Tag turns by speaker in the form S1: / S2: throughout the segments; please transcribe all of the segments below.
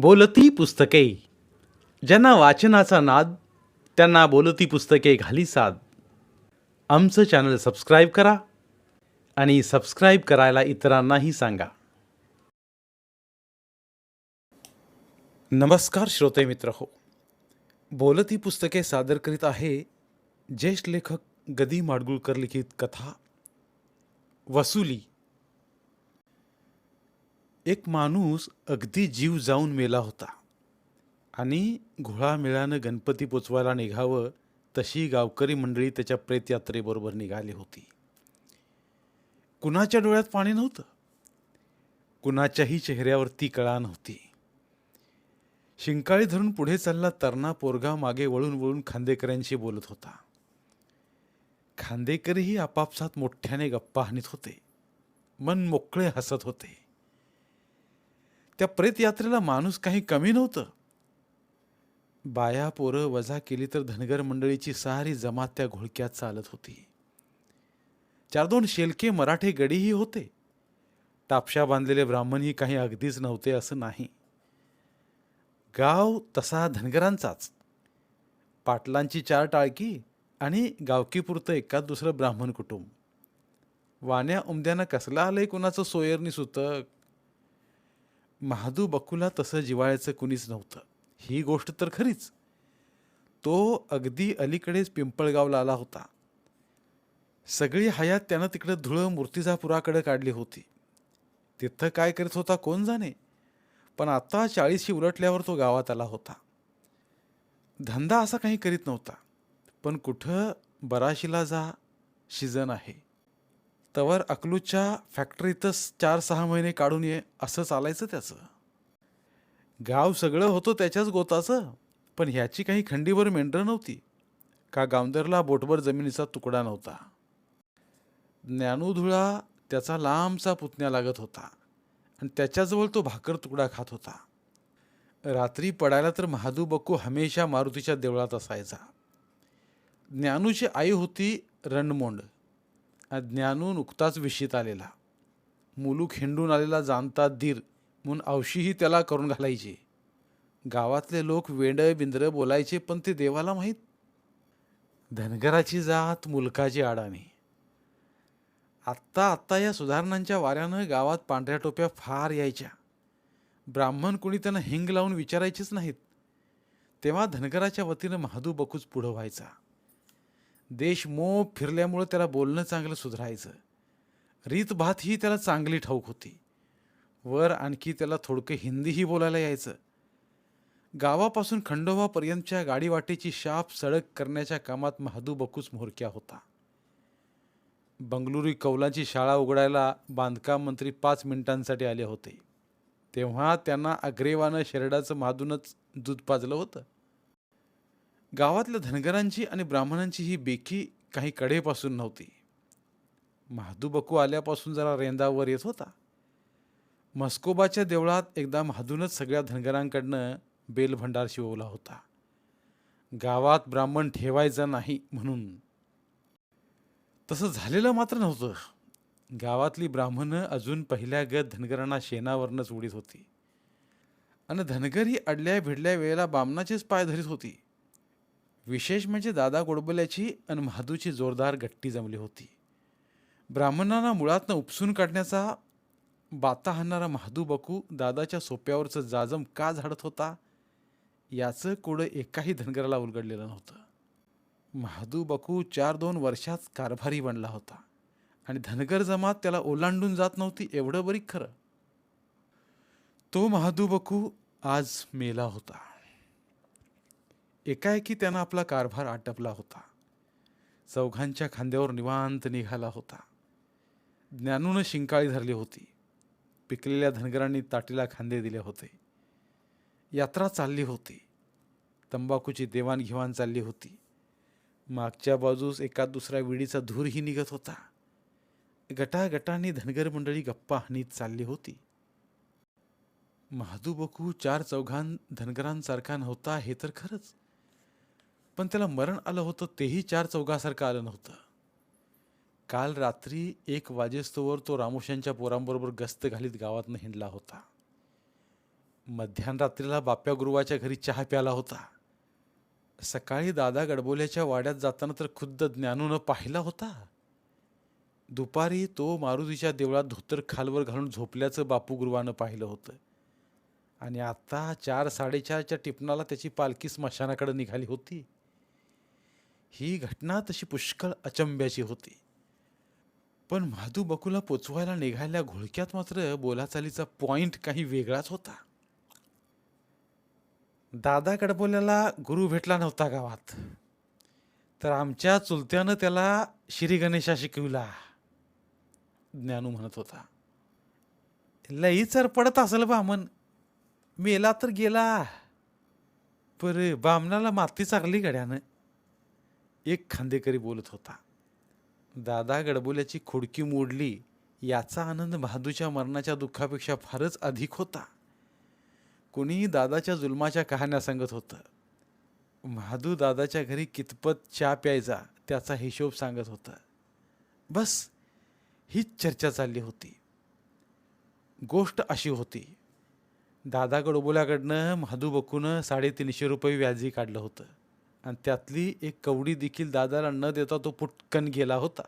S1: बोलती पुस्तके. ज्यांना वाचनाचा नाद त्यांना बोलती पुस्तके घाली साद. आमचं चॅनल सबस्क्राईब करा आणि सबस्क्राईब करायला इतरांनाही सांगा. नमस्कार श्रोते मित्र हो. बोलती पुस्तके सादर करीत आहे ज्येष्ठ लेखक गदी माडगुळकर लिखित कथा वसुली. एक माणूस अगदी जीव जाऊन मेला होता. आणि घोळामेळानं गणपती पोचवायला निघावं तशी गावकरी मंडळी त्याच्या प्रेतयात्रेबरोबर निघाली होती. कुणाच्या डोळ्यात पाणी नव्हतं? कुणाच्याही चेहऱ्यावरती कळा नव्हती. शिंकाळी धरून पुढे चालला तरणा पोरगा मागे वळून वळून खांदेकरांशी बोलत होता. खांदेकरीही आपापसात मोठ्याने गप्पा हाणीत होते. मन मोकळे हसत होते. त्या प्रेतयात्रेला माणूस काही कमी नव्हतं. बाया पोरं वजा केली तर धनगर मंडळीची सारी जमात त्या घोळक्यात चालत होती. चार दोन शेलके मराठे गडीही होते. टापशा बांधलेले ब्राह्मणही काही अगदीच नव्हते असं नाही. गाव तसा धनगरांचाच. पाटलांची चार टाळकी आणि गावकीपुरतं एकाच दुसरं ब्राह्मण कुटुंब. वाण्या उमद्यानं कसलं आलंय कुणाचं सोयरनी सुतक? महादू बकूला तसं जिवाळ्याचं कुणीच नव्हतं. ही गोष्ट तर खरीच. तो अगदी अलीकडेच पिंपळगावला आला होता. सगळी हयात त्यानं तिकडं धुळं मूर्तिजापुराकडे काढली होती. तिथं काय करत होता कोण जाणे? पण आता चाळीशी उलटल्यावर तो गावात आला होता. धंदा असा काही करीत नव्हता. पण कुठं बराशीला जा शिजन आहे. तवर अकलूच्या फॅक्टरीतच चार सहा महिने काढून ये असं चालायचं त्याचं. गाव सगळं होतं त्याच्याच गोताचं पण ह्याची काही खंडीवर मेंढरं नव्हती. का गावंदरला बोटभर जमिनीचा तुकडा नव्हता. ज्ञानूधुळा त्याचा लांबचा पुतण्या लागत होता आणि त्याच्याजवळ तो भाकर तुकडा खात होता. रात्री पडायला तर महादू बक्कू हमेशा मारुतीच्या देवळात असायचा. ज्ञानूची आई होती रणमोंड. ज्ञानू नुकताच विशीत आलेला. मुलूक हिंडून आलेला जाणता धीर म्हणून औशीही त्याला करून घालायचे. गावातले लोक वेंड बिंद्र बोलायचे पण ते देवाला माहीत. धनगराची जात मुलकाची आडाणी. आत्ता आत्ता या सुधारणांच्या वाऱ्यानं गावात पांढऱ्या टोप्या फार यायच्या. ब्राह्मण कुणी त्यांना हिंग लावून विचारायचेच नाहीत. तेव्हा धनगराच्या वतीनं महादू बकूच पुढं व्हायचा. देश मोप फिरल्यामुळं त्याला बोलणं चांगलं सुधारायचं. रीतभात ही त्याला चांगली ठाऊक होती. वर आणखी त्याला थोडकं हिंदीही बोलायला यायचं. गावापासून खंडोबापर्यंतच्या गाडीवाटेची शाप सडक करण्याच्या कामात महादू बकूच म्होरक्या होता. बंगळुरी कौलांची शाळा उघडायला बांधकाम मंत्री पाच मिनिटांसाठी आले होते. तेव्हा त्यांना अग्रेवानं शेरडाचं मादूनच दूध पाजलं होतं. गावातल्या धनगरांची आणि ब्राह्मणांची ही बेकी काही कडेपासून नव्हती. महादू बकू आल्यापासून जरा रेंदावर येत होता. मस्कोबाच्या देवळात एकदा महादूनच सगळ्या धनगरांकडनं बेलभंडार शिववला होता. गावात ब्राह्मण ठेवायचा नाही म्हणून. तसं झालेलं मात्र नव्हतं. गावातली ब्राह्मणं अजून पहिल्या गत धनगरांना शेणावरनंच उडीत होती. आणि धनगर ही अडल्या भिडल्या वेळेला बामणाचेच पाय धरीत होती. विशेष म्हणजे दादा गोडबोल्याची आणि महादूची जोरदार गट्टी जमली होती. ब्राह्मणांना मुळातनं उपसून काढण्याचा बाता हाणणारा महादू बकू दादाच्या सोप्यावरचं जाजम का झाडत होता? याचं कोडं एकाही धनगराला उलगडलेलं नव्हतं. महादू बकू चार दोन वर्षात कारभारी बनला होता आणि धनगर जमात त्याला ओलांडून जात नव्हती एवढं बरी खरं. तो महादू बकू आज मेला होता. एकाएकी त्यानं आपला कारभार आटपला होता. चौघांच्या खांद्यावर निवांत निघाला होता. ज्ञानूनं शिंकाळी धरली होती. पिकलेल्या धनगरांनी ताटीला खांदे दिले होते. यात्रा चालली होती. तंबाखूची देवाणघेवाण चालली होती. मागच्या बाजूस एका दुसऱ्या विडीचा धूरही निघत होता. गटागटांनी धनगर मंडळी गप्पा हानीत चालली होती. महादू बकू चार चौघां धनगरांसारखा नव्हता हे तर खरंच. पण त्याला मरण आलं होतं तेही चार चौघासारखं आलं नव्हतं. काल रात्री एक वाजेस्तोवर तो रामोशांच्या पोरांबरोबर गस्त घालीत गावातनं हिंडला होता. मध्यानरात्रीला बाप्या गुरुवाच्या घरी चहा प्याला होता. सकाळी दादा गडबोल्याच्या वाड्यात जाताना तर खुद्द ज्ञानूनं पाहिला होता. दुपारी तो मारुतीच्या देवळात धोतर खालवर घालून झोपल्याचं बापू गुरुवानं पाहिलं होतं. आणि आत्ता चार साडेचारच्या टिपणाला त्याची पालखी स्मशानाकडे निघाली होती. ही घटना तशी पुष्कळ अचंब्याची होती. पण म्हादू बकूला पोचवायला निघायला घोळक्यात मात्र बोलाचालीचा पॉइंट काही वेगळाच होता. दादा कडबोल्याला गुरु भेटला नव्हता गावात. तर आमच्या चुलत्यानं त्याला श्री गणेशा शिकविला ज्ञानू म्हणत होता. लई पडत असेल बामन मेला तर गेला. पर बामणाला माती चांगली गड्यानं. एक खांदेकरी बोलत होता दादा गडबोल्याची खोडकी मोडली याचा आनंद महादूच्या मरणाच्या दुःखापेक्षा फारच अधिक होता. कोणीही दादाच्या जुलमाच्या कहाण्या सांगत होतं महादू दादाच्या घरी कितपत चहा प्यायचा त्याचा हिशोब सांगत होता. बस हीच चर्चा चालली होती. गोष्ट अशी होती दादा गडबोल्याकडनं महादू बकूनं साडेतीनशे रुपये व्याजी काढलं होतं. आणि त्यातली एक कवडी देखील दादाला न देता तो पुटकन गेला होता.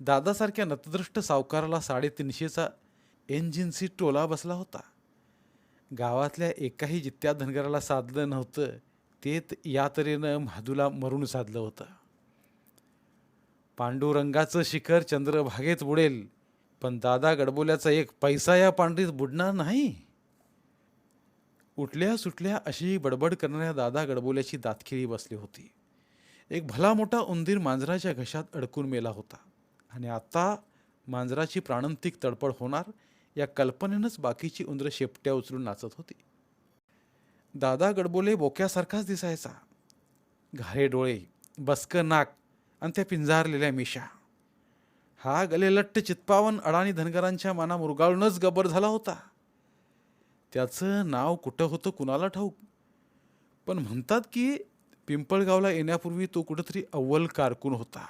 S1: दादासारख्या नतदृष्ट सावकाराला साडेतीनशेचा एनजिनसी टोला बसला होता. गावातल्या एकाही जित्या धनगराला साधलं नव्हतं ते या तऱ्हेनं म्हादूला मरून साधलं होतं. पांडुरंगाचं शिखर चंद्रभागेत बुडेल पण दादा गडबोल्याचा एक पैसा या पांढरीत बुडणार नाही. उठल्या सुटल्या अशी बडबड करणाऱ्या दादा गडबोल्याची दातखिळी बसली होती. एक भला मोठा उंदीर मांजराच्या घशात अडकून मेला होता. आणि आता मांजराची प्राणंतिक तडपड होणार या कल्पनेनंच बाकीची उंदरं शेपट्या उचलून नाचत होती. दादा गडबोले बोक्यासारखाच दिसायचा. घारे डोळे बसकं नाक आणि त्या पिंजारलेल्या मिशा. हा गलेलट्ट चित्पावन अडाणी धनगरांच्या मना मुरगाळूनच गबर झाला होता. त्याचं नाव कुठं होतं कुणाला ठाऊक? पण म्हणतात की पिंपळगावला येण्यापूर्वी तो कुठंतरी अव्वल कारकून होता.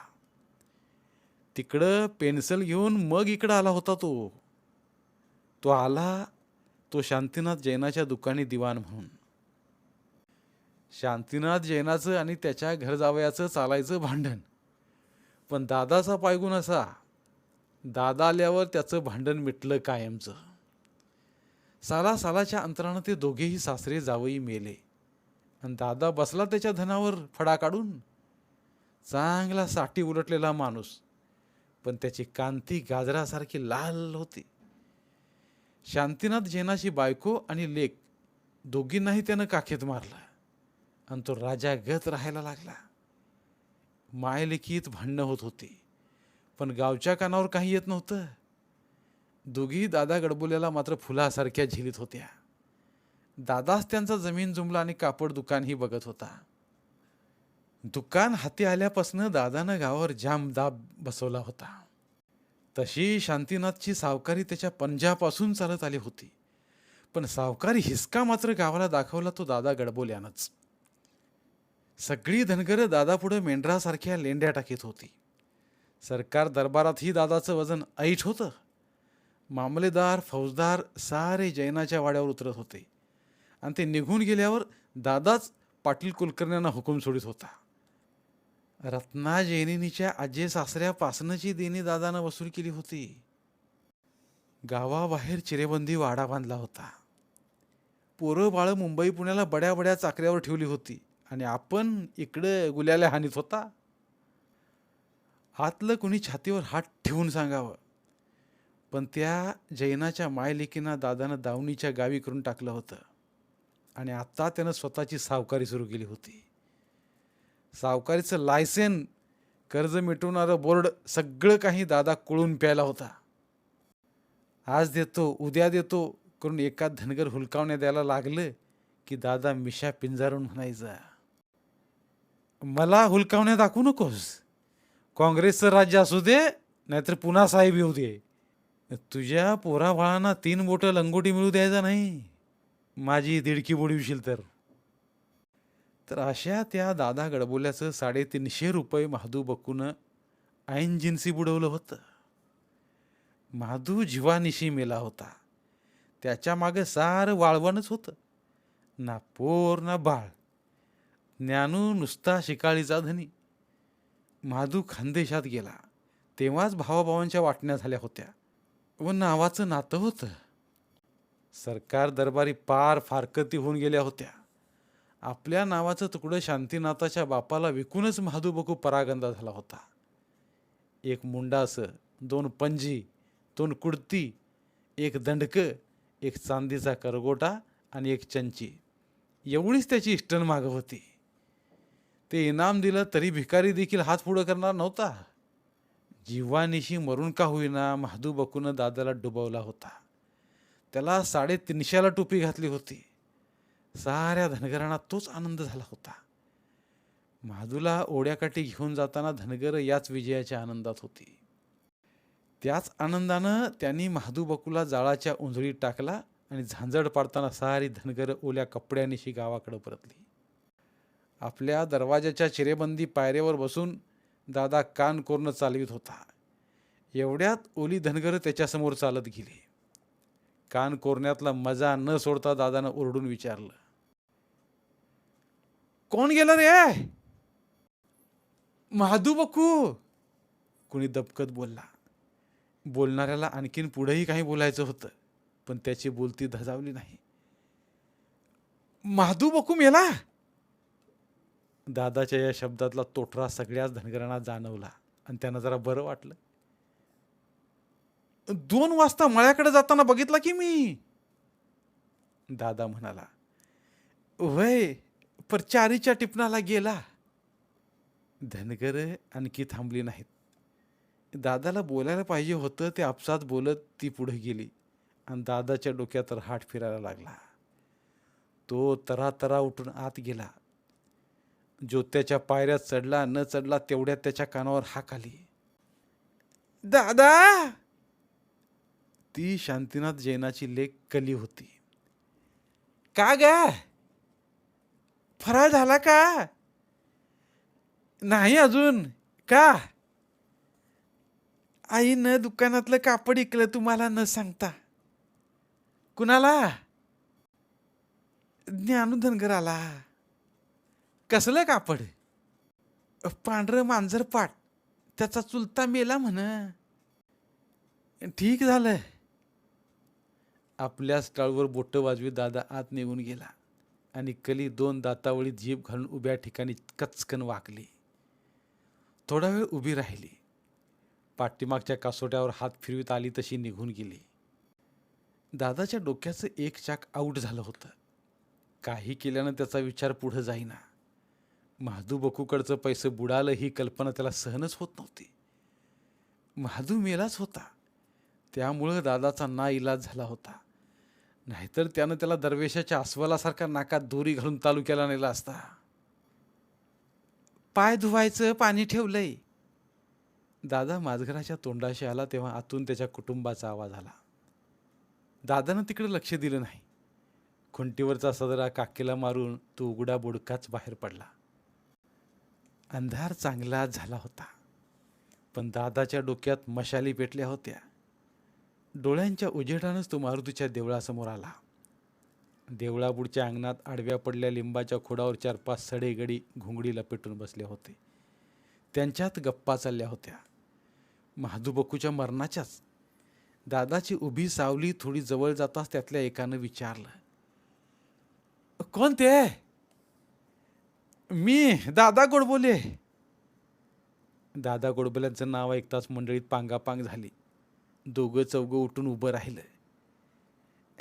S1: तिकडं पेन्सिल घेऊन मग इकडं आला होता तो. तो आला तो शांतीनाथ जैनाच्या दुकानी दिवाण म्हणून. शांतीनाथ जैनाचं आणि त्याच्या घर जावयाचं चालायचं भांडण. पण दादाचा पायगुण असा दादा आल्यावर त्याचं भांडण मिटलं कायमचं. साला सालाच्या अंतरानं ते दोघेही सासरे जावई मेले. आणि दादा बसला त्याच्या धनावर फडा काढून. चांगला साठी उलटलेला माणूस. पण त्याची कांती गाजरासारखी लाल होती. शांतीनाथ जैनाची बायको आणि लेक दोघींनाही त्यानं काखेत मारलं. आणि तो राजा गत राहायला लागला. मायलेखीत भांडणं होत होती. पण गावच्या कानावर काही येत नव्हतं. दोघी दादा गडबोल्याला मात्र फुलासारख्या झिलीत होत्या. दादाच त्यांचा जमीन जुमला आणि कापड दुकानही बघत होता. दुकान हाती आल्यापासनं दादानं गावावर जाम दाब बसवला होता. तशी शांतीनाथची सावकारी त्याच्या पंजापासून चालत आली होती. पण सावकारी हिसका मात्र गावाला दाखवला तो दादा गडबोल्यानंच. सगळी धनगरं दादापुढं मेंढरासारख्या लेंड्या टाकीत होती. सरकार दरबारातही दादाचं वजन ऐट होतं. मामलेदार फौजदार सारे जैनाच्या वाड्यावर उतरत होते. आणि ते निघून गेल्यावर दादाच पाटील कुलकर्ण्यांना हुकूम सोडित होता. रत्ना जैनिनीच्या आजे सासऱ्यापासनची देणी दादानं वसूल केली होती. गावाबाहेर चिरेबंदी वाडा बांधला होता. पोरं बाळं मुंबई पुण्याला बड्या बड्या चाकऱ्यावर ठेवली होती आणि आपण इकडं गुल्याला हानीत होता. आतलं कुणी छातीवर हात ठेवून सांगावं. पण त्या जैनाच्या मायलेकींना दादानं दावणीच्या गावी करून टाकलं होतं. आणि आत्ता त्यानं स्वतःची सावकारी सुरू केली होती. सावकारीचं लायसन कर्ज मिटवणारं बोर्ड सगळं काही दादा कुळून प्यायला होता. आज देतो उद्या देतो करून एका धनगर हुलकावण्या द्यायला लागलं की दादा मिशा पिंजारून म्हणायचा मला हुलकावण्या दाखवू नकोस. काँग्रेसचं राज्य असू दे नाहीतर पुन्हा साहेब येऊ दे. तुझ्या पोराबाळांना तीन बोटं लंगोटी मिळू द्यायचा नाही. माझी दिडकी बुडविशील तर. तर अशा त्या दादा गडबोल्याचं साडेतीनशे रुपये महादू बकून ऐन जिन्सी बुडवलं होतं. महादू जीवानिशी मेला होता. त्याच्यामागे सारं वाळवणच होतं. ना पोर ना बाळ. ज्ञानू नुसता शिकाळीचा धनी. महादू खानदेशात गेला. तेव्हाच भावाभावांच्या वाटण्या झाल्या होत्या. व नावाचं नातं होतं. सरकार दरबारी पार फारकती होऊन गेल्या होत्या. आपल्या नावाचं तुकडं शांतीनाथाच्या बापाला विकूनच महादूबकू परागंदा झाला होता. एक मुंडास दोन पंजी दोन कुडती एक दंडक एक चांदीचा करगोटा आणि एक चंची. एवढीच त्याची इष्टन मागं होती. ते इनाम दिलं तरी भिकारी देखील हात पुढं करणार नव्हता. जीवानिशी मरून का होईना महादू बकून दादाला डुबवला होता. त्याला साडेतीनशेला टोपी घातली होती. साऱ्या धनगरांना तोच आनंद झाला होता. महादूला ओढ्याकाठी घेऊन जाताना धनगर याच विजयाच्या आनंदात होती. त्याच आनंदानं त्यांनी महादू बकूला जाळाच्या उंजळीत टाकला आणि झांजड पाडताना सारी धनगर ओल्या कपड्यानिशी गावाकडे परतली. आपल्या दरवाजाच्या चिरेबंदी पायऱ्यावर बसून दादा कान कोरणं चालवित होता. एवढ्यात ओली धनगर त्याच्यासमोर चालत गेली. कान कोरण्यातला मजा न सोडता दादानं ओरडून विचारलं. कोण गेलं रे? महादू बकू. कुणी दबकत बोलला. बोलणाऱ्याला आणखीन पुढेही काही बोलायचं होतं पण त्याची बोलती धजावली नाही. महादू बकू मेला? दादाच्या या शब्दातला तोठरा सगळ्याच धनगरांना जाणवला आणि त्यांना जरा बरं वाटलं. दोन वाजता मळ्याकडे जाताना बघितला की मी? दादा म्हणाला वय पर चारीच्या टिपणाला गेला. धनगर आणखी थांबली नाहीत. दादाला बोलायला पाहिजे होतं ते आपसात बोलत ती पुढे गेली आणि दादाच्या डोक्यात हाट फिरायला लागला. तो तरा तरा उठून आत गेला. ज्योत्याच्या पायऱ्यात चढला न चढला तेवढ्यात त्याच्या कानावर हाक आली. दादा! ती शांतीनाथ जैनाची लेख कली होती. का ग? फराळ झाला का? नाही अजून. का? आई न दुकानातलं कापड इकलं तुम्हाला न सांगता. कुणाला? ज्ञानूधनगराला कसलं कापड? पांढरं मांजर पाट. त्याचा चुलता मेला म्हण. ठीक झालं आपल्या स्टॉलवर बोटं वाजवी दादा आत निघून गेला आणि कली दोन दातावळी जीभ घालून उभ्या ठिकाणी कचकन वाकली. थोडा वेळ उभी राहिली. पाठीमागच्या कासोट्यावर हात फिरवीत आली तशी निघून गेली. दादाच्या डोक्याचं एक चाक आऊट झालं होतं. काही केल्यानं त्याचा विचार पुढं जाईना. महादू बकूकडचं पैसे बुडालं ही कल्पना त्याला सहनच होत नव्हती. महादू मेलाच होता. त्यामुळं दादाचा ना इलाज झाला होता. नाहीतर त्यानं त्याला दरवेशाच्या अस्वलासारखा नाकात दोरी घालून तालुक्याला नेला असता. पाय धुवायचं पाणी ठेवलंय. दादा माझघराच्या तोंडाशी आला तेव्हा आतून त्याच्या कुटुंबाचा आवाज आला. दादानं तिकडे लक्ष दिलं नाही. खुंटीवरचा सदरा काकेला मारून तो उघडा बुडकाच बाहेर पडला. अंधार चांगला झाला होता. पण दादाच्या डोक्यात मशाली पेटल्या होत्या. डोळ्यांच्या उजेडानंच तो मारुतीच्या देवळासमोर आला. देवळापुढच्या अंगणात आडव्या पडल्या लिंबाच्या खोडावर चार पाच सडे गडी घोंगडी लपेटून बसले होते. त्यांच्यात गप्पा चालल्या होत्या. महादूबकूच्या मरणाच्याच. दादाची उभी सावली थोडी जवळ जाताच त्यातल्या एकानं विचारलं कोण ते? मी दादा गोडबोले. दादा गोडबोल्यांचं नाव ऐकताच मंडळीत पांगापांग झाली. दोघं चौघं उठून उभं राहिलं.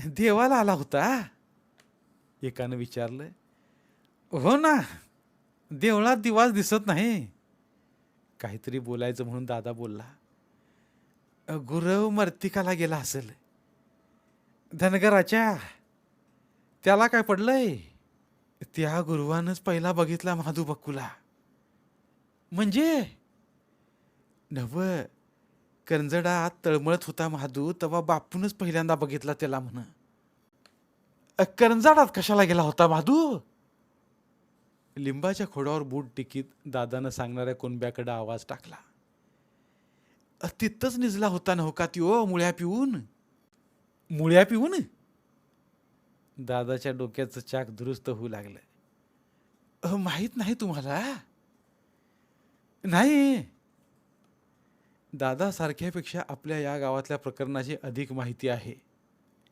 S1: देवाला आला होता. एकानं विचारलं हो ना देवळात दिवास दिसत नाही. काहीतरी बोलायचं म्हणून दादा बोलला गुरव मर्तिकाला गेला असेल. धनगराच्या त्याला काय पडलंय? त्या गुरुवानंच पहिला बघितला महादू बक्कूला. म्हणजे? नव करंजडा तळमळत होता महादू तेव्हा बापूनच पहिल्यांदा बघितला त्याला म्हण "अ, करंजाडात कशाला गेला होता महादू लिंबाच्या खोडावर बूट टिकीत दादानं सांगणाऱ्या कोणब्याकडे आवाज टाकला. "अ, तिथंच निजला होता नवका ती ओ मुळ्या पिऊन? मुळ्या पिऊन? दादाच्या डोक्याचं चाक दुरुस्त होऊ लागलं. अ माहीत नाही तुम्हाला? नाही. दादासारख्यापेक्षा आपल्या या गावातल्या प्रकरणाची अधिक माहिती आहे.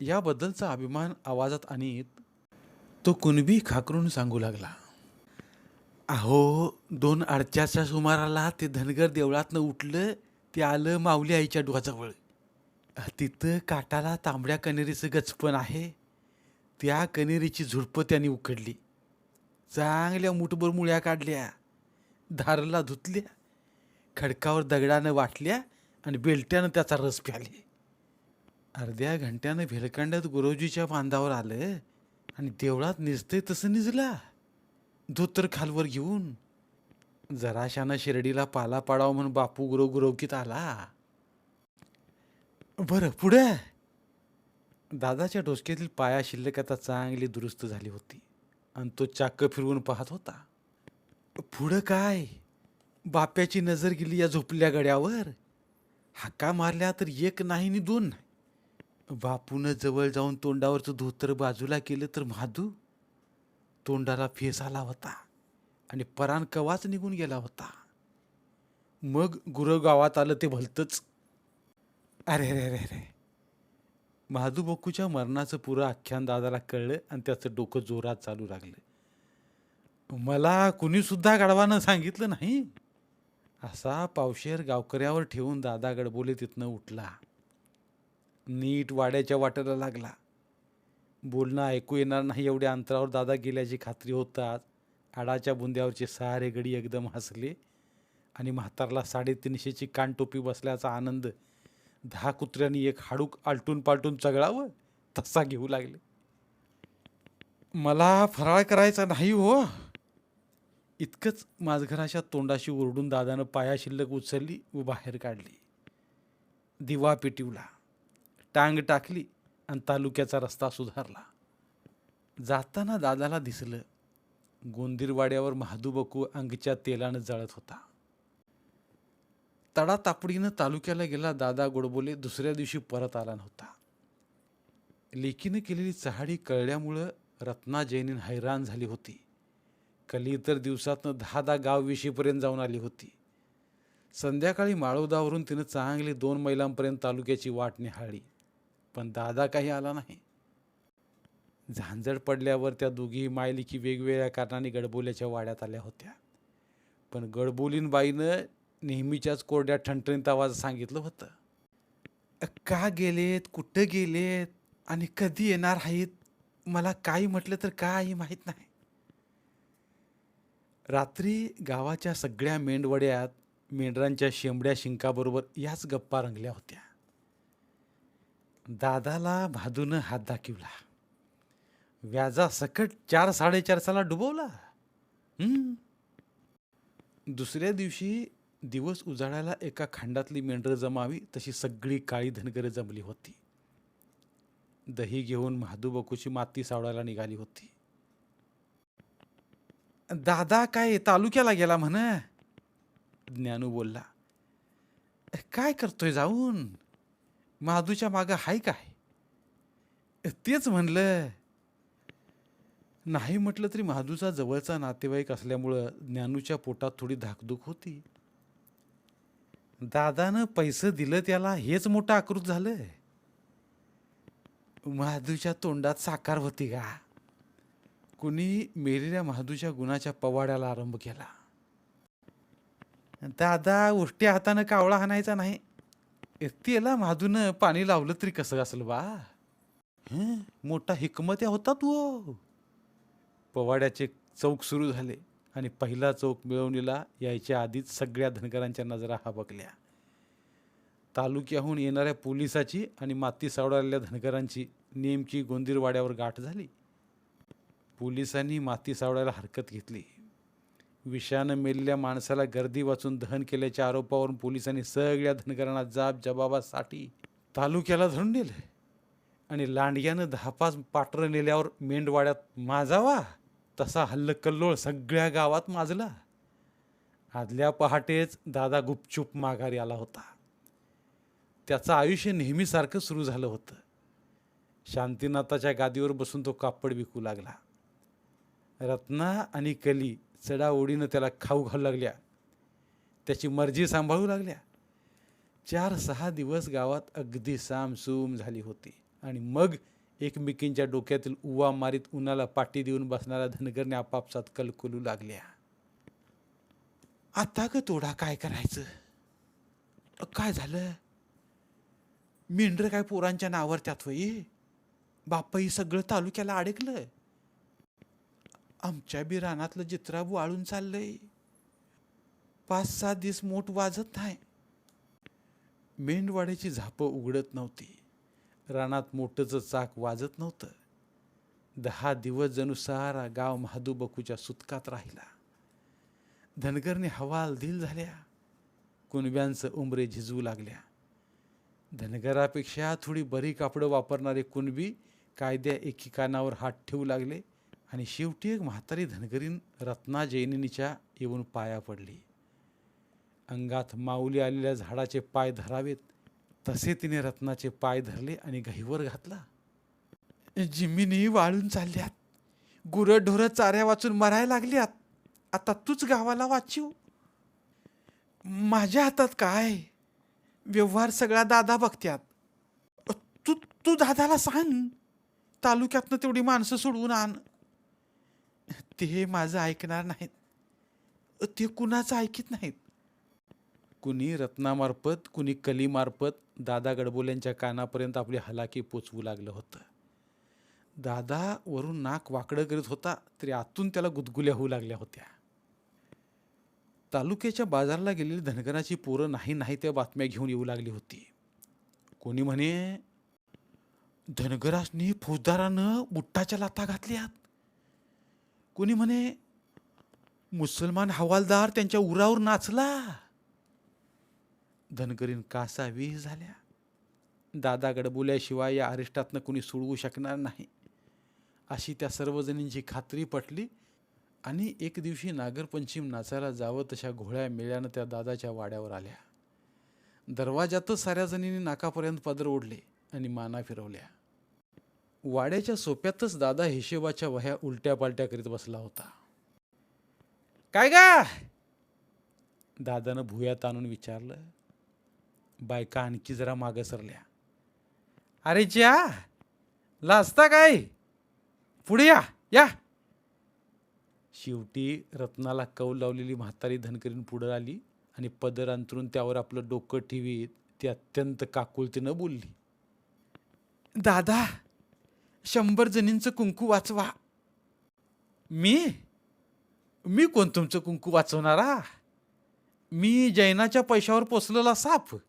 S1: याबद्दलचा अभिमान आवाजात आणीत तो कुणबी खाकरून सांगू लागला. अहो दोन अडच्याच्या सुमाराला ते धनगर देवळातनं उठलं ते आलं माऊली आईच्या डोहाजवळ. तिथं काटाला तांबड्या कनेरीचं गचपण आहे. त्या कनेरीची झुडपं त्यांनी उकडली चांगल्या मुठभर मुळ्या काढल्या धारला धुतल्या खडकावर दगडानं वाटल्या आणि बेलट्यानं त्याचा रस प्याले. अर्ध्या घंट्यानं भेलकांड्यात गुरुजीच्या बांधावर आलं आणि देवळात निजतंय तसं निजला. धोतर खालवर घेऊन जराशानं शिर्डीला पाला पाडावा म्हणून बापू गुरव गुरवकीत आला. बरं पुढे? दादाच्या डोसक्यातील पाया शिल्लक आता चांगली दुरुस्त झाली होती. आणि तो चाक्क फिरवून पाहत होता. पुढं काय? बाप्याची नजर गेली या झोपल्या गड्यावर. हाका मारल्या तर एक नाही नि दोन नाही. बापूनं जवळ जाऊन तोंडावरचं धोतर बाजूला केलं तर महादू. तोंडाला फेस आला होता आणि परान कवाच निघून गेला होता. मग गुरं गावात आलं ते भलतंच. अरे रे रे रे महादू बक्कूच्या मरणाचं पुरं आख्यान दादाला कळलं आणि त्याचं डोकं जोरात चालू लागलं. मला कुणीसुद्धा गडवानं सांगितलं नाही? असा पावशेर गावकऱ्यावर ठेवून दादा गडबोले तिथनं उठला. नीट वाड्याच्या वाटेला लागला. बोलणं ऐकू येणार नाही एवढ्या अंतरावर दादा गेल्याची खात्री होताच आडाच्या बुंद्यावरचे सारे गडी एकदम हसले आणि म्हातारला साडेतीनशेची कानटोपी बसल्याचा आनंद दहा कुत्र्यांनी एक हाडूक आलटून पालटून चगळावं तसा घेऊ लागले. मला फराळ करायचा नाही हो. इतकंच माझघराच्या तोंडाशी ओरडून दादानं पाया शिल्लक उचलली व बाहेर काढली. दिवा पेटिवला टांग टाकली आणि तालुक्याचा रस्ता सुधारला. जाताना दादाला दिसलं गोंदीरवाड्यावर महादू बकू अंगच्या तेलानं जळत होता. तडातापडीनं तालुक्याला गेला दादा गोडबोले दुसऱ्या दिवशी परत आला नव्हता. लेकीनं केलेली चहाडी कळल्यामुळं रत्ना जैनीन हैराण झाली होती. कली तर दिवसातनं दहा दहा गाव विशीपर्यंत जाऊन आली होती. संध्याकाळी माळोदावरून तिनं चांगली दोन मैलांपर्यंत तालुक्याची वाट निहाळली. पण दादा काही आला नाही. झांजड पडल्यावर त्या दोघी मायलिकी वेगवेगळ्या कारणाने गडबोल्याच्या वाड्यात आल्या होत्या. पण गडबोलीन बाईनं नेहमीच्याच कोरड्या ठणठणीत आवाज सांगितलं होतं. का गेलेत? कुठं गेलेत? आणि कधी येणार आहेत? मला काही म्हटलं तर काही माहीत नाही. रात्री गावाच्या सगळ्या मेंढवड्यात मेंढरांच्या शेंबड्या शिंकाबरोबर याच गप्पा रंगल्या होत्या. दादाला भादूनं हात दाखिवला. व्याजा सकट चार साडेचारसाला डुबवला. दुसऱ्या दिवशी दिवस उजाडायला एका खांडातली मेंढरं जमावी तशी सगळी काळी धनगरं जमली होती. दही घेऊन महादूबकूची माती सावडायला निघाली होती. दादा काय तालुक्याला गेला म्हण? ज्ञानू बोलला. काय करतोय जाऊन? महादूच्या मागं हाय काय? तेच म्हणलं. नाही म्हटलं तरी महादूचा जवळचा नातेवाईक असल्यामुळं ज्ञानूच्या पोटात थोडी धाकधूक होती. दादानं पैसे दिलं त्याला हेच मोठं आकृत झालं महादूच्या तोंडात साकार होती का? कुणी मेलेल्या महादूच्या गुणाच्या पवाड्याला आरंभ केला. दादा उष्ट्या हातानं कावळा हाणायचा नाही. त्याला महादूनं पाणी लावलं तरी कसं असेल बा? मोठा हिकमत्या होता तू. पवाड्याचे चौक सुरू झाले. आणि पहिला चौक मिळवणीला यायच्या आधीच सगळ्या धनगरांच्या नजरा हाबकल्या. तालुक्याहून येणाऱ्या पोलिसाची आणि माती सावडालेल्या धनगरांची नेमकी गोंदीरवाड्यावर गाठ झाली. पोलिसांनी माती सावडायला हरकत घेतली. विषानं मेलेल्या माणसाला गर्दी वाचून दहन केल्याच्या आरोपावरून पोलिसांनी सगळ्या धनगरांना जाब जबाबासाठी तालुक्याला धरून नेलं. आणि लांडग्यानं दहा पाच पाटरं नेल्यावर मेंढवाड्यात माजावा. तसा हल्लकल्लोळ सगळ्या गावात माजला. आदल्या पहाटेच दादा गुपचूप माघारी आला होता. त्याचं आयुष्य नेहमीसारखं सुरू झालं होतं. शांतीनाथाच्या गादीवर बसून तो कापड विकू लागला. रत्ना आणि कली चढाओढीनं त्याला खाऊ घालू लागल्या. त्याची मर्जी सांभाळू लागल्या. चार सहा दिवस गावात अगदी सामसूम झाली होती. आणि मग एकमेकींच्या डोक्यातील उवा मारीत उन्हाला पाठी देऊन बसणाऱ्या धनगरने आपापसात कलकलू लागल्या. आता ग तोडा काय करायचं? काय झालं? मेंढर काय पोरांच्या नावर त्यात होई? बापाई सगळं तालुक्याला अडकलं. आमच्या बी रानातलं जित्रा वाळून चाललंय. पाच सात दिवस मोठ वाजत नाही. मेंढवाड्याची झापं उघडत नव्हती. रानात मोठंचं चाक वाजत नव्हतं. दहा दिवस जणू सारा गाव महादूबकूच्या सुतकात राहिला. धनगरने हवाल दिल झाल्या. कुणब्यांचं उंबरे झिजवू लागल्या. धनगरापेक्षा थोडी बरी कापडं वापरणारे कुणबी कायद्या एकीकानावर हात ठेवू लागले आणि शेवटी एक म्हातारी धनगरीन रत्ना जैनिनीच्या येऊन पाया पडली. अंगात माऊली आलेल्या झाडाचे पाय धरावेत. तसे तिने रत्नाचे पाय धरले आणि गहीवर घातला. जिमिनी वाळून चालल्यात. गुरंढोरं चाऱ्या वाचून मरायला लागल्यात. आता तूच गावाला वाचीव. माझ्या हातात काय? व्यवहार सगळा दादा बघत्यात. तू तू दादाला सांग. तालुक्यातनं तेवढी माणसं सोडवून आण. ते माझं ऐकणार नाहीत. ते कुणाचं ऐकत नाहीत. कुणी रत्नामार्फत कुणी कलीमार्फत दादा गडबोल्यांच्या कानापर्यंत आपली हलाकी पोचवू लागलं होतं. दादा वरून नाक वाकडं करीत होता तरी आतून त्याला गुदगुल्या होऊ लागल्या होत्या. तालुक्याच्या बाजारला गेलेली धनगराची पोरं नाही नाही त्या बातम्या घेऊन येऊ लागली होती. कोणी म्हणे धनगरासनी फौजदारानं बुट्टाच्या लाथा घातल्यात. कोणी म्हणे मुसलमान हवालदार त्यांच्या उरावर नाचला. धनगरीन कासा वीस झाल्या. दादा गडबोल्याशिवाय या अरिष्टातनं कुणी सोडवू शकणार नाही. अशी त्या सर्वजणींची खात्री पटली आणि एक दिवशी नागरपंचम नाचायला जावं तशा घोळ्या मेळ्यानं त्या दादाच्या वाड्यावर आल्या. दरवाजातच साऱ्या जणींनी नाकापर्यंत पदर ओढले आणि माना फिरवल्या. वाड्याच्या सोप्यातच दादा हिशेबाच्या वह्या उलट्या पालट्या करीत बसला होता. काय गा? दादानं भुयात आणून विचारलं. बायका आणखी जरा मागं सरल्या. अरे च्या लाजता काय? पुढे या या. शेवटी रत्नाला कौल लावलेली म्हातारी धनकरीन पुढं आली आणि पदर अंतरून त्यावर आपलं डोकं ठेवीत ती अत्यंत काकुळतीनं बोलली. दादा शंभर जणींचं कुंकू वाचवा. मी? मी कोण तुमचं कुंकू वाचवणारा? मी जैनाच्या पैशावर पोचलेला साप.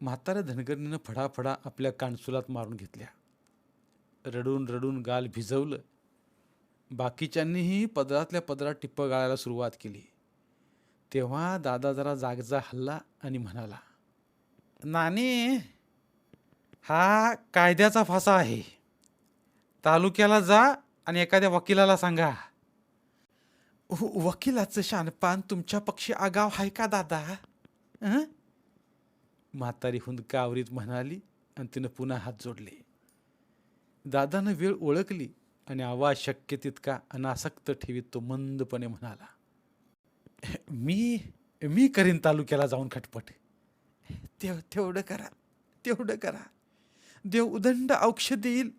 S1: म्हाताऱ्या धनगरणीनं फडाफडा आपल्या कानसुलात मारून घेतल्या. रडून रडून गाल भिजवलं. बाकीच्यांनीही पदरातल्या पदरात टिप्प गाळायला सुरुवात केली. तेव्हा दादा जरा जागचा हल्ला आणि म्हणाला नानी हा कायद्याचा फासा आहे. तालुक्याला जा आणि एखाद्या वकिलाला सांगा. वकिलाचं शानपान तुमच्या पक्षी आगाव आहे का दादा? म्हातारी हुंदकावरीत म्हणाली आणि तिनं पुन्हा हात जोडले. दादानं वेळ ओळखली आणि आवाज शक्य तितका अनासक्त ठेवीत तो मंदपणे म्हणाला मी मी करीन तालुक्याला जाऊन खटपट. तेव तेवढं करा तेवढं करा. देव उदंड औक्षध देईल.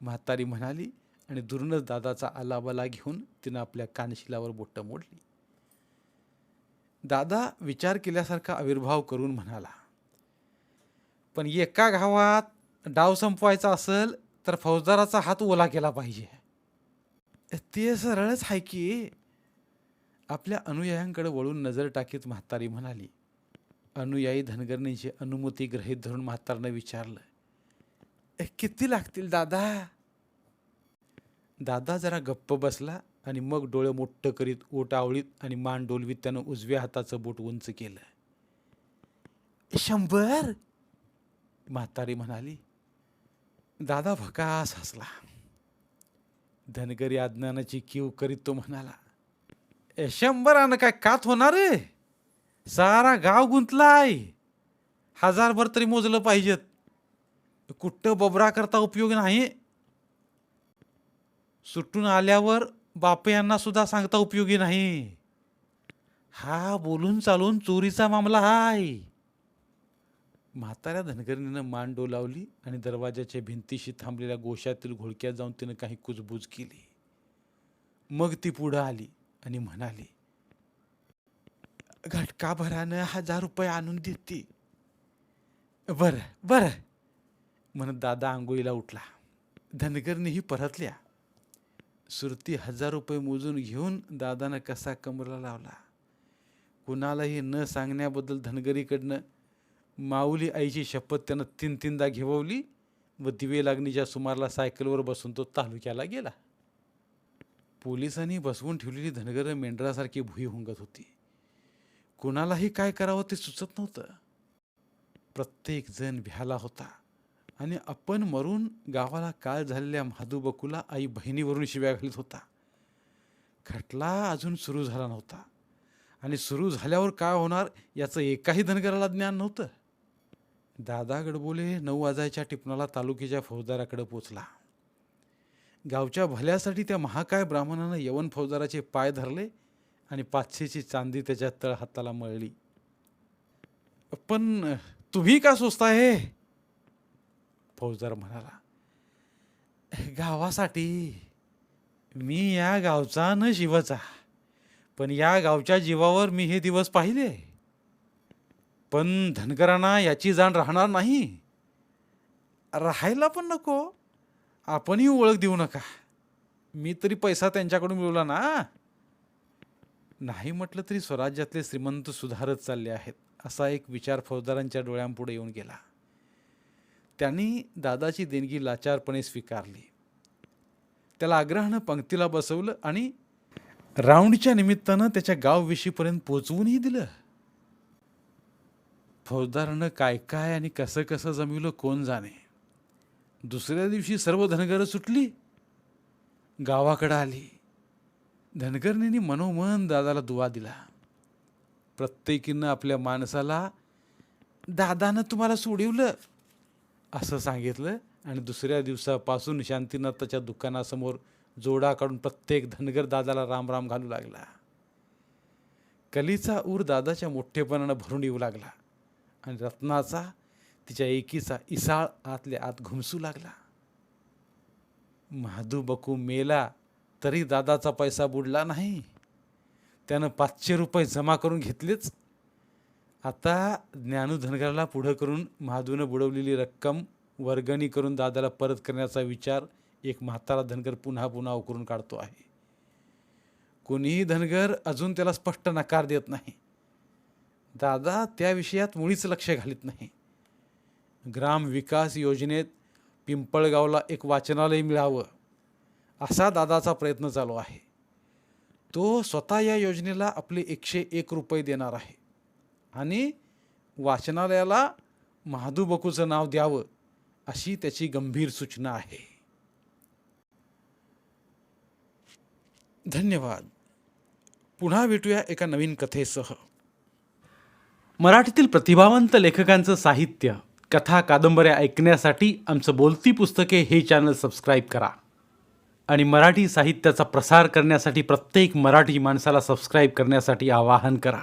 S1: म्हातारी म्हणाली आणि दुरूनच दादाचा आलाबाला घेऊन तिनं आपल्या कानशिलावर बोटं मोडली. दादा विचार केल्यासारखा आविर्भाव करून म्हणाला पण एका गावात डाव संपवायचा असेल तर फौजदाराचा हात ओला केला पाहिजे. ते सरळच आहे की. आपल्या अनुयायांकडे वळून नजर टाकीत म्हातारी म्हणाली अनुयायी धनगरणीची अनुमती ग्रहीत धरून म्हातारनं विचारलं किती लागतील दादा? दादा जरा गप्प बसला आणि मग डोळे मोठं करीत ओट आवळीत आणि मान डोलवीत त्यानं उजव्या हाताचं बोट उंच केलं. शंभर! म्हातारी म्हणाली. दादा भकास हसला धनगरी अज्ञानाची कीव करीत तो म्हणाला. शंभर शंभरानं काय कात होणार रे? सारा गाव गुंतलाय. हजारभर तरी मोजलं पाहिजेत. कुठं बबरा करता उपयोग नाही. सुटून आल्यावर बाप यांना सुद्धा सांगता उपयोगी नाही. हा बोलून चालून चोरीचा मामला हाय. म्हाताऱ्या धनगरणीनं मान डोलावली आणि दरवाजाच्या भिंतीशी थांबलेल्या गोशातील घोळक्यात जाऊन तिनं काही कुजबूज केली. मग ती पुढं आली आणि म्हणाली घटकाभरानं हजार रुपये आणून देते. बरं बरं म्हणत दादा आंघोळीला उठला. धनगरनीही परतल्या. सुरती हजार रुपये मोजून घेऊन दादानं कसा कमरला लावला. कुणालाही न सांगण्याबद्दल धनगरीकडनं माऊली आईची शपथ त्यानं तीन तीनदा घेववली व दिवे लागणीच्या सुमारला सायकलवर बसून तो तालुक्याला गेला. पोलिसांनी बसवून ठेवलेली धनगर मेंढरासारखी भुई हुंगत होती. कुणालाही काय करावं ते सुचत नव्हतं. प्रत्येक जण भ्याला होता. आणि आपण मरून गावाला काल झालेल्या महादूबकूला आई बहिणीवरून शिव्या घालत होता. खटला अजून सुरू झाला नव्हता. आणि सुरू झाल्यावर काय होणार याचं एकाही धनगराला ज्ञान नव्हतं. दादा गडबोले नऊ वाजायच्या टिपणाला तालुक्याच्या फौजदाराकडे पोचला. गावच्या भल्यासाठी त्या महाकाय ब्राह्मणानं यवन फौजदाराचे पाय धरले आणि पाचशेची चांदी त्याच्या तळ हाताला मळली. पण तुम्ही का सोचताय फौजदार म्हणाला गावासाठी मी या गावचा न शिवचा पण या गावच्या जीवावर मी हे दिवस पाहिले. पण धनगरांना याची जाण राहणार नाही. राहायला पण नको. आपणही ओळख देऊ नका. मी तरी पैसा त्यांच्याकडून मिळवला ना. नाही म्हटलं तरी स्वराज्यातले श्रीमंत सुधारत चालले आहेत असा एक विचार फौजदारांच्या डोळ्यांपुढे येऊन गेला. त्यांनी दादाची देणगी लाचारपणे स्वीकारली. त्याला आग्रहानं पंक्तीला बसवलं आणि राऊंडच्या निमित्तानं त्याच्या गाववेशीपर्यंत पोचवूनही दिलं. फौजदारानं काय काय आणि कसं कसं जमिवलं कोण जाणे. दुसऱ्या दिवशी सर्व धनगरं सुटली. गावाकडं आली. धनगरणींनी मनोमन दादाला दुवा दिला. प्रत्येकीनं आपल्या माणसाला दादानं तुम्हाला सोडवलं. असं सांगितलं. आणि दुसऱ्या दिवसापासून शांतीनाथाच्या दुकानासमोर जोडा काढून प्रत्येक धनगर दादाला रामराम घालू लागला. कलीचा ऊर दादाच्या मोठेपणानं भरून येऊ लागला. आणि रत्नाचा तिच्या एकीचा इसाळ आतल्या आत घुमसू लागला. महादू बकू मेला तरी दादाचा पैसा बुडला नाही. त्यानं पाचशे रुपये जमा करून घेतलेच. आता ज्ञानू धनगराला पुढं करून महादूनं बुडवलेली रक्कम वर्गणी करून दादाला परत करण्याचा विचार एक म्हातारा धनगर पुन्हा पुन्हा उकरून काढतो आहे. कोणीही धनगर अजून त्याला स्पष्ट नकार देत नाही. दादा त्या विषयात मुळीच लक्ष घालीत नाही. ग्राम विकास योजनेत पिंपळगावला एक वाचनालय मिळावं असा दादाचा प्रयत्न चालू आहे. तो स्वतः या योजनेला आपले एकशे एक रुपये देणार आहे. आणि वाचनालयाला महादूबकूचं नाव द्यावं अशी त्याची गंभीर सूचना आहे. धन्यवाद. पुन्हा भेटूया एका नवीन कथेसह. मराठीतील प्रतिभावंत लेखकांचं साहित्य कथा कादंबऱ्या ऐकण्यासाठी आमचं बोलती पुस्तके हे चॅनल सबस्क्राईब करा. आणि मराठी साहित्याचा प्रसार करण्यासाठी प्रत्येक मराठी माणसाला सबस्क्राईब करण्यासाठी आवाहन करा.